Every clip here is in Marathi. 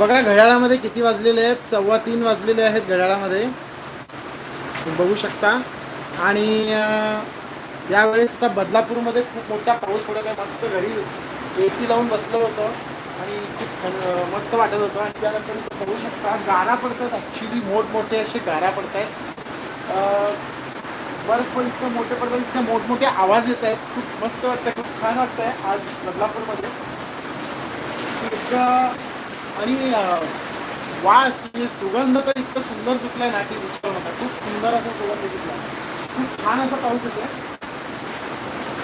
बघा घड्याळामध्ये किती वाजलेले आहेत? सव्वा तीन वाजलेले आहेत घड्याळामध्ये. बघू शकता. आणि यावेळेस आता बदलापूरमध्ये खूप मोठा पाऊस पडत आहे. मस्त घरी ए सी लावून बसलं होतं. आणि खूप मस्त वाटत होतं. आणि त्यानंतर बघू शकता गारा पडतात. ॲक्च्युली मोठमोठे असे गारा पडत आहेत बर्फ पण इतकं मोठे पडतात. इतके मोठमोठे आवाज येत आहेत. खूप मस्त वाटतं खूप छान वाटतंय आज बदलापूरमध्ये. इतकं आणि वास म्हणजे सुगंध तर इतकं सुंदर सुटलाय ना की विचारू होता खूप सुंदर असा सुगंध सुटला खूप छान असा पाऊस येतोय.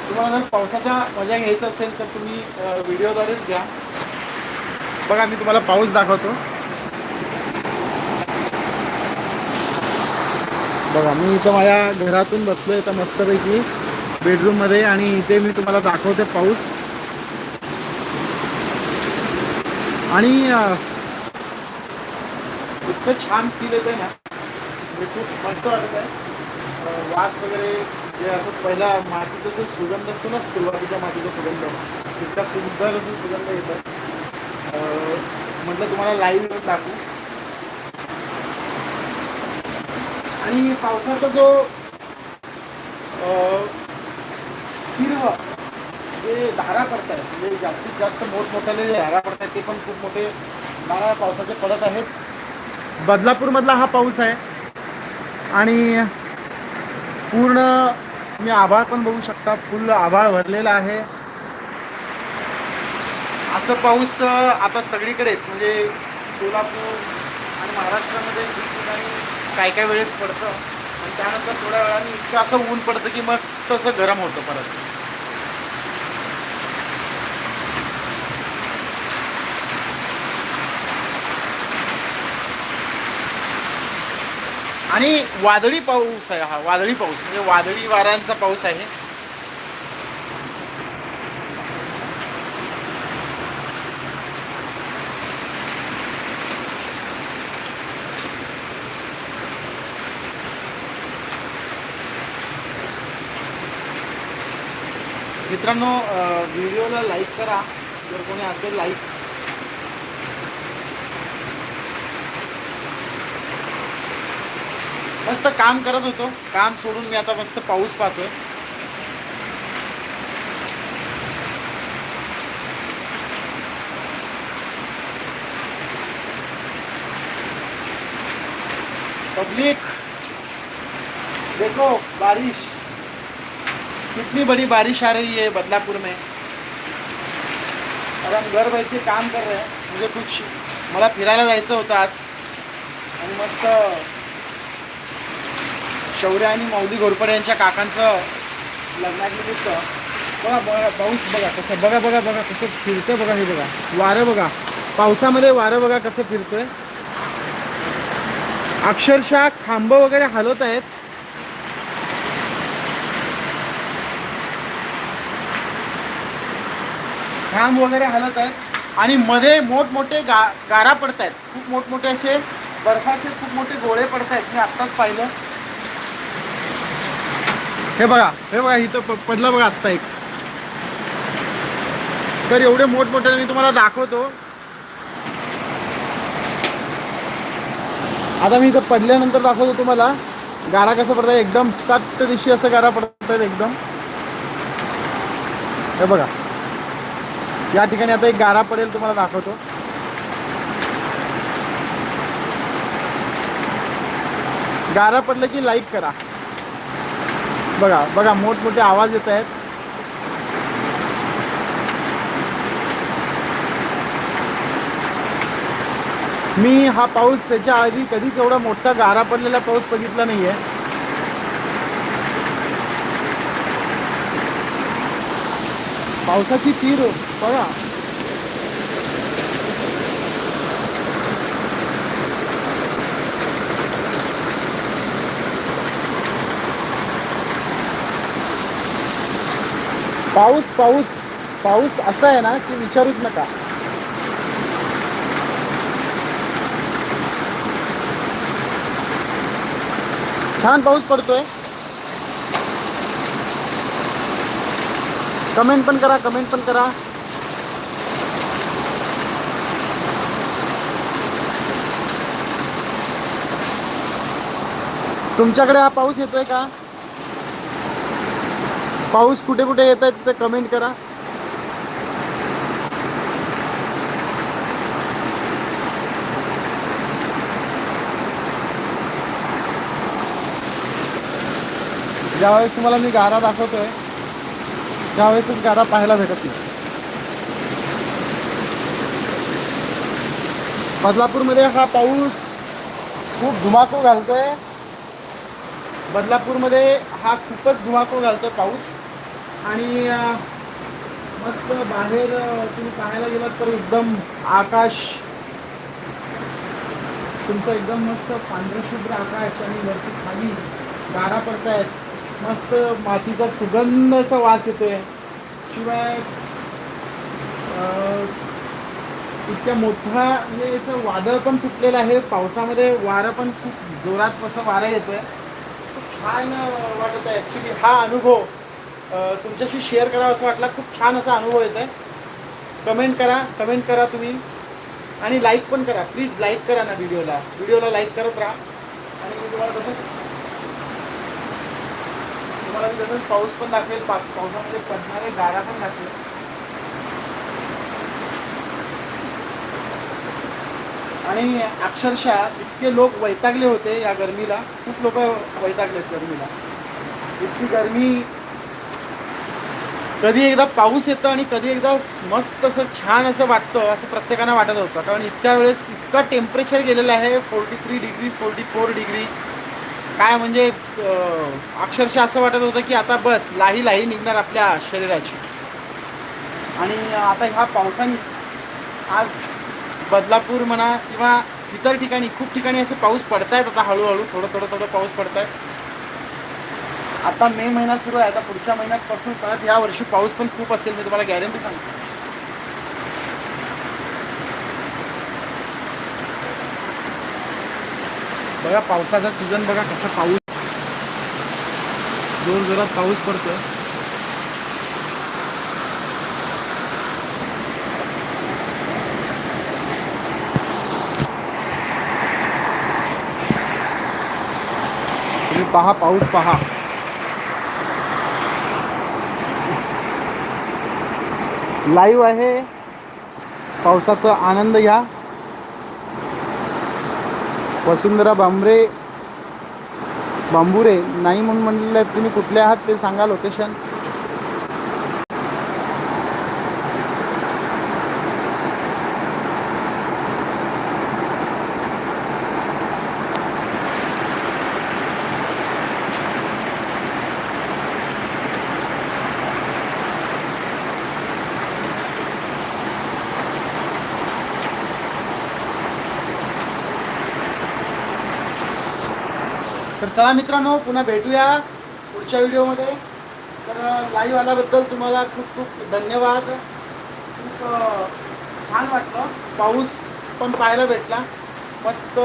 तुम्हाला जर पावसाच्या मजा घ्यायचं असेल तर तुम्ही व्हिडिओद्वारेच घ्या. बघा मी तुम्हाला पाऊस दाखवतो. बघा मी इथं माझ्या घरातून बसलोय तर मस्तपैकी बेडरूममध्ये आणि इथे मी तुम्हाला दाखवते पाऊस. आणि इतकं छान फील येत आहे ना. म्हणजे खूप मस्त वाटत आहे वास वगैरे जे असं पहिला मातीचा जो सुगंध असतो ना सुरुवातीच्या मातीचा सुगंध. इतका सुंदर असं सुगंध येत आहे म्हटलं तुम्हाला लाईव्ह टाकू दाखवू. आणि पावसाचा जो हिरवा धारा पडत आहेत म्हणजे जास्तीत जास्त मोठमोठ्याले जे धारा पडत आहेत ते पण खूप मोठे धारा पावसाचे पडत आहेत. बदलापूरमधला हा पाऊस आहे. आणि पूर्ण तुम्ही आभाळ पण बघू शकता फुल आभाळ भरलेला आहे. असं पाऊस अं, आता सगळीकडेच म्हणजे सोलापूर आणि महाराष्ट्रामध्ये ठिकठिकाणी काय काय वेळेस पडतं. आणि त्यानंतर थोड्या वेळाने इतकं असं ऊन पडतं की मग असं गरम होतं परत. आणि वादळी पाऊस आहे हा वादळी पाऊस म्हणजे वादळी वाऱ्यांचा पाऊस आहे. मित्रांनो व्हिडिओला लाईक करा. जर कोणी असेल लाईक मस्त काम करत होतो. काम सोडून मी आता मस्त पाऊस पाहतोय. पब्लिक देखो बारिश. कितनी बड़ी बारिश आ रही है बदलापुर में. और हम घर बैठे काम कर रहे हैं. मुझे कुछ मला फिरायला जायचं होतं आज. आणि मस्त शौर्य आणि माऊली घोरपडे यांच्या काकांचं लग्नानिमित्त बघा बघा पाऊस बघा कसं बघा बघा बघा कसं फिरतं बघा हे बघा. वारं बघा. पावसामध्ये वारं बघा कसं फिरतोय. अक्षरशः खांब वगैरे हलवत आहेत. खांब वगैरे हलत आहेत. आणि मध्ये मोठमोठे गा गारा पडत आहेत खूप मोठमोठे असे बर्फाचे खूप मोठे गोळे पडत आहेत मी आत्ताच पाहिलं. हे बघा हे बघा इथं प- पडलं बघा आत्ता एक. तर एवढे मोठमोठे मी तुम्हाला दाखवतो. आता मी इथं पडल्यानंतर दाखवतो तुम्हाला. गारा कसं पडत आहे एकदम सट्ट दिशी असं गारा पडत एकदम. हे बघा. या ठिकाणी आता एक गारा पडेल तुम्हाला दाखवतो. गारा पडलं की लाईक करा. बघा बघा मोठमोठे आवाज येत आहेत. मी हा पाऊस त्याच्या आधी कधीच एवढा मोठा गारा पडलेला पाऊस बघितला नाही आहे पावसाची तीर बघा. पाउस पाउस पाउस असा है ना कि विचारूच नका. छान पाउस पड़त है कमेंट पन करा, कमेंट पन करा. तुमच्याकडे हा पाऊस येतोय का? पाऊस कुठे कुठे येत आहे तिथे कमेंट करा. ज्यावेळेस तुम्हाला मी गारा दाखवतोय त्यावेळेसच गारा पाहायला भेटत नाही. बदलापूरमध्ये हा पाऊस खूप धुमाकूळ घालतोय. बदलापूरमध्ये हा खूपच धुमाकूळ घालतोय पाऊस. आणि मस्त बाहेर तुम्ही पाहायला गेलात तर एकदम आकाश तुमचं एकदम मस्त पांढरशुभ्र आकाश आणि वरती खाली गारा पडतायत. मस्त मातीचा सुगंध असा वास येतोय. शिवाय इतक्या मोठा म्हणजे असं वादळ पण सुटलेलं आहे. पावसामध्ये वारं पण खूप जोरात असं वारं येतोय. खूप छान वाटत आहे ॲक्च्युली हा अनुभव तुमच्याशी शेअर करावं असं वाटला. खूप छान असा अनुभव येत आहे कमेंट करा. कमेंट करा तुम्ही. आणि लाईक पण करा. प्लीज लाईक करा ना व्हिडिओला व्हिडिओला लाईक करत राहा. आणि मी तुम्हाला तसंच तुम्हाला मी तसंच पाऊस पण दाखवेल. पास पावसामध्ये पडणारे गारा पण दाखवेल. आणि अक्षरशः इतके लोक वैतागले होते या गरमीला. खूप लोक वैतागले गरमीला. इतकी गरमी कधी एकदा पाऊस येतं आणि कधी एकदा मस्त असं छान असं वाटतं असं प्रत्येकानं वाटत होतं. कारण इतक्या वेळेस इतकं टेम्परेचर गेलेलं आहे forty three degree forty four degree काय म्हणजे अक्षरशः असं वाटत होतं की आता बस लाही लाही निघणार आपल्या शरीराची. आणि आता ह्या पावसाने आज बदलापूर म्हणा किंवा इतर ठिकाणी खूप ठिकाणी असे पाऊस पडतायत आता हळूहळू थोडं थोडं थोडं पाऊस पडतायत. आता मे महिना सुरू आहे आता पुढच्या महिन्यापासून परत या वर्षी पाऊस पण खूप असेल मी तुम्हाला गॅरंटी सांगतो. बघा पावसाचा सीझन बघा कसा पाऊस जोर जोरात पाऊस पडतो तुम्ही पहा पाऊस पहा. लाईव्ह आहे. पावसाचा आनंद घ्या. वसुंधरा बांबरे बांबुरे नाही म्हणून म्हणलेलं तुम्ही कुठले आहात ते सांगा लोकेशन तर चला मित्रांनो पुन्हा भेटूया पुढच्या व्हिडिओमध्ये. तर लाईव्ह आल्याबद्दल तुम्हाला खूप खूप धन्यवाद. खूप छान वाटलं. पाऊस पण पाहायला भेटला. मस्त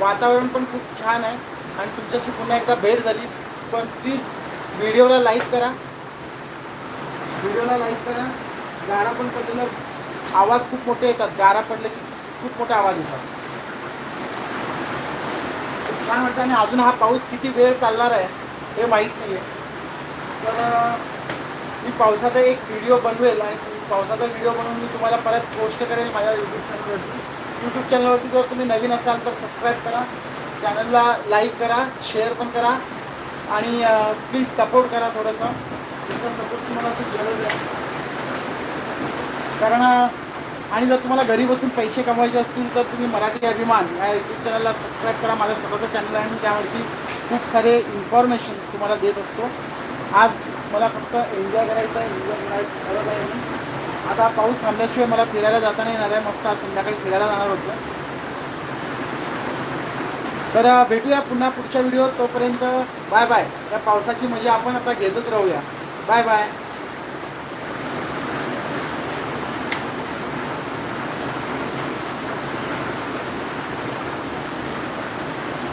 वातावरण पण खूप छान आहे. आणि तुमच्याशी पुन्हा एकदा भेट झाली. पण प्लीज व्हिडिओला लाईक करा. व्हिडिओला लाईक करा. गारा पण पडलेलं आवाज खूप मोठे येतात. गारा पडले की खूप मोठे आवाज येतात. काय वाटतं आणि अजून हा पाऊस किती वेळ चालणार आहे हे माहीत नाही आहे तर मी पावसाचा एक व्हिडिओ बनवेल आणि पावसाचा व्हिडिओ बनवून मी तुम्हाला परत पोस्ट करेल माझ्या यूट्यूब चॅनलवरती यूट्यूब चॅनलवरती जर तुम्ही नवीन असाल तर सबस्क्राईब करा चॅनलला लाईक करा शेअर पण करा आणि प्लीज सपोर्ट करा थोडंसं. तुमचा तुम्हाला खूप गरज आहे. कारण आणि जर तुम्हाला घरी बसून पैसे कमवायचे असतील तर तुम्ही मराठी अभिमान या यूट्यूब चॅनलला सबस्क्राईब करा. माझा स्वतःचा चॅनल आहे आणि त्यावरती खूप सारे इन्फॉर्मेशन्स तुम्हाला देत असतो. आज मला फक्त एन्जॉय करायचं आहे एन्जॉय करायचं करत आहे आता पाऊस थांबल्याशिवाय मला फिरायला जाता नाही येणार आहे. मस्त आज संध्याकाळी फिरायला जाणार होतं. तर भेटूया पुन्हा पुढच्या व्हिडिओत तोपर्यंत बाय बाय. या पावसाची मजा आपण आता घेतच राहूया. Bye bye.